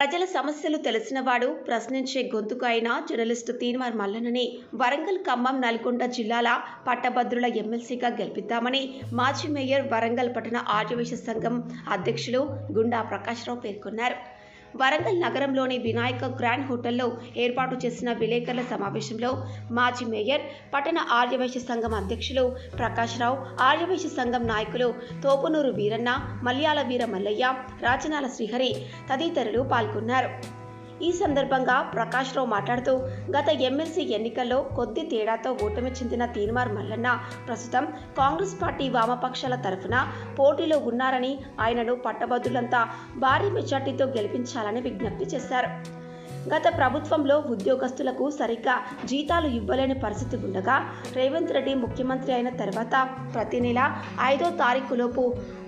ప్రజల సమస్యలు తెలిసినవాడు ప్రశ్నించే గొంతుకు అయిన జర్నలిస్టు తీన్మార్ మల్లనని వరంగల్ ఖమ్మం నల్గొండ జిల్లాల పట్టభద్రుల ఎమ్మెల్సీగా గెలిపిద్దామని మాజీ మేయర్ వరంగల్ పట్టణ ఆర్యవేశ సంఘం అధ్యక్షులు గుండా ప్రకాశ్రావు పేర్కొన్నారు. వరంగల్ నగరంలోని వినాయక గ్రాండ్ హోటల్లో ఏర్పాటు చేసిన విలేకరుల సమావేశంలో మాజీ మేయర్ పట్టణ ఆర్యవైశ్య సంఘం అధ్యక్షులు ప్రకాశ్రావు ఆర్యవైశ్య సంఘం నాయకులు తోపునూరు వీరన్న మల్యాల వీర మల్లయ్య రాచనాల శ్రీహరి తదితరులు పాల్గొన్నారు. ఈ సందర్భంగా ప్రకాష్ రావు మాట్లాడుతూ గత ఎమ్మెల్సీ ఎన్నికల్లో కొద్ది తేడాతో ఓటమి చెందిన తీన్మార్ మల్లన్న ప్రస్తుతం కాంగ్రెస్ పార్టీ వామపక్షాల తరఫున పోటీలో ఉన్నారని ఆయనను పట్టభద్రులంతా భారీ మెజార్టీతో గెలిపించాలని విజ్ఞప్తి చేశారు. గత ప్రభుత్వంలో ఉద్యోగస్తులకు సరిగ్గా జీతాలు ఇవ్వలేని పరిస్థితి ఉండగా రేవంత్ రెడ్డి ముఖ్యమంత్రి అయిన తర్వాత ప్రతి నెల ఐదో తారీఖులోపు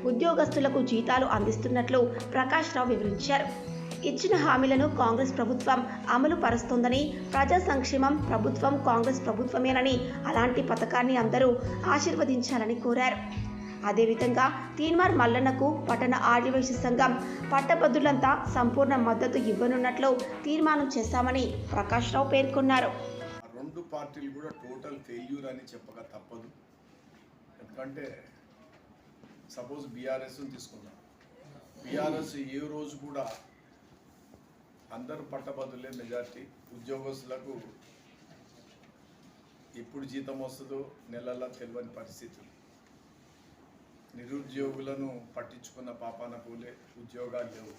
ఉద్యోగస్తులకు జీతాలు అందిస్తున్నట్లు ప్రకాష్ రావు వివరించారు. ఇచ్చిన హామీలను కాంగ్రెస్ ప్రభుత్వం అమలు పరుస్తోందని ప్రజా సంక్షేమం ప్రభుత్వం కాంగ్రెస్ ప్రభుత్వమేనని అలాంటి పథకాన్ని అందరూ ఆశీర్వదించాలని కోరారు. అదేవిధంగా తీన్మార్ మల్లన్నకు పట్టణ ఆర్యవైశ్య సంఘం పట్టభద్రులంతా సంపూర్ణ మద్దతు ఇవ్వనున్నట్లు తీర్మానం చేశామని ప్రకాష్ రావు పేర్కొన్నారు. రెండు పార్టీలు కూడా టోటల్ ఫెయిల్యూర్ అని చెప్పక తప్పదు. ఎందుకంటే సపోజ్ బీఆర్ఎస్ తీసుకున్నాం బీఆర్ఎస్ ఏ రోజు కూడా అందరూ పట్టభద్రులే మెజార్టీ. ఉద్యోగస్తులకు ఎప్పుడు జీతం వస్తుందో నెలల్లో తెలియని పరిస్థితి నిరుద్యోగులను పట్టించుకున్న పాపాన పూలే ఉద్యోగాలు లేవు.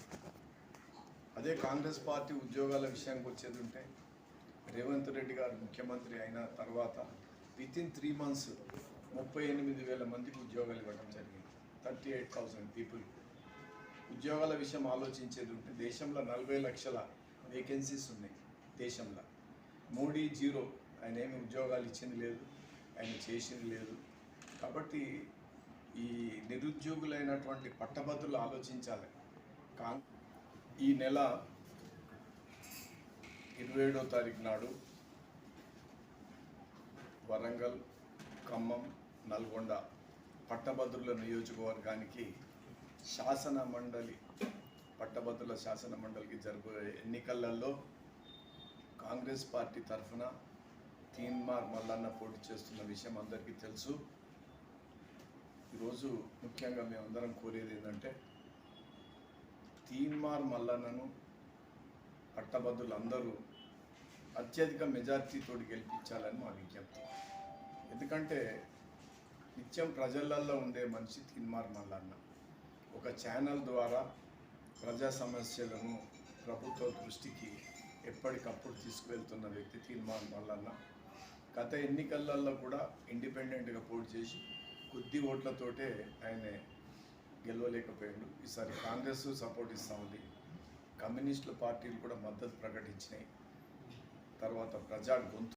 అదే కాంగ్రెస్ పార్టీ ఉద్యోగాల విషయానికి వచ్చేది ఉంటే రేవంత్ రెడ్డి గారు ముఖ్యమంత్రి అయిన తర్వాత విత్ ఇన్ త్రీ మంత్స్ ముప్పై ఎనిమిది వేల మందికి ఉద్యోగాలు ఇవ్వడం జరిగింది. థర్టీ ఎయిట్ థౌసండ్ పీపుల్ ఉద్యోగాల విషయం ఆలోచించేది ఉంటే దేశంలో నలభై లక్షల వేకెన్సీస్ ఉన్నాయి దేశంలో. మోడీ జీరో ఆయన ఏమి ఉద్యోగాలు ఇచ్చింది లేదు ఆయన చేసింది లేదు. కాబట్టి ఈ నిరుద్యోగులైనటువంటి పట్టభద్రులు ఆలోచించాలి. కా ఈ నెల ఇరవై ఏడో తారీఖు నాడు వరంగల్ ఖమ్మం నల్గొండ పట్టభద్రుల నియోజకవర్గానికి శాసన మండలి పట్టభద్రుల శాసన మండలికి జరగబోయే ఎన్నికలలో కాంగ్రెస్ పార్టీ తరఫున తీన్మార్ మల్లన్న పోటీ చేస్తున్న విషయం అందరికీ తెలుసు. ఈరోజు ముఖ్యంగా మేమందరం కోరేది ఏంటంటే తీన్మార్ మల్లన్నను పట్టభద్రులందరూ అత్యధిక మెజార్టీతో గెలిపించాలని మా విజ్ఞప్తి. ఎందుకంటే నిత్యం ప్రజలల్లో ఉండే మనిషి తీన్మార్ మల్లన్న. ఒక ఛానల్ ద్వారా ప్రజా సమస్యలను ప్రభుత్వ దృష్టికి ఎప్పటికప్పుడు తీసుకువెళ్తున్న వ్యక్తి తీర్మాన్ మల్లన్న. గత ఎన్నికలలో కూడా ఇండిపెండెంట్గా పోటీ చేసి కొద్ది ఓట్లతోటే ఆయన గెలవలేకపోయాడు. ఈసారి కాంగ్రెస్ సపోర్ట్ ఇస్తూ ఉంది. కమ్యూనిస్టుల పార్టీలు కూడా మద్దతు ప్రకటించినాయి. తర్వాత ప్రజా గొంతు